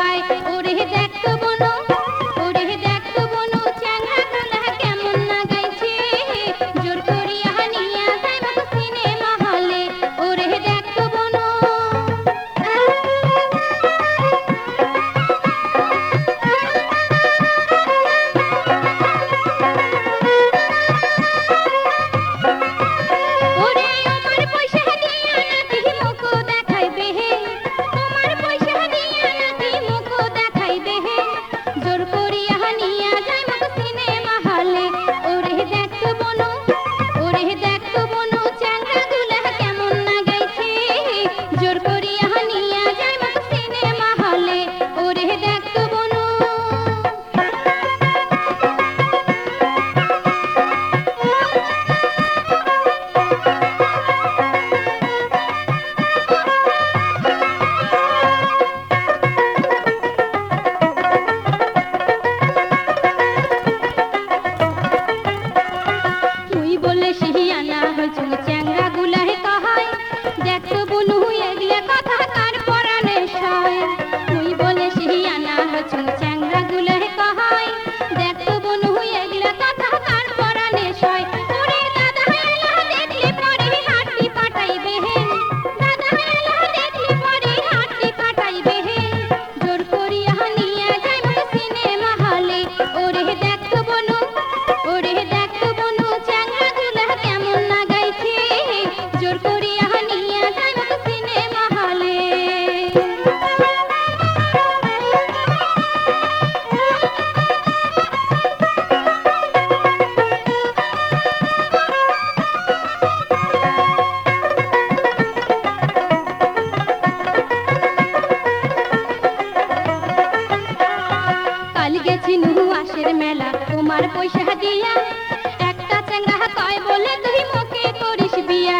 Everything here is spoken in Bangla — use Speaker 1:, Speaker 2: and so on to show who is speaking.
Speaker 1: পায় ওরে ঝিনুহু আসের মেলা তোমার পয়সা দিয়া একটা চ্যাংরা কয় বলে তুই মোকে করিস বিয়া।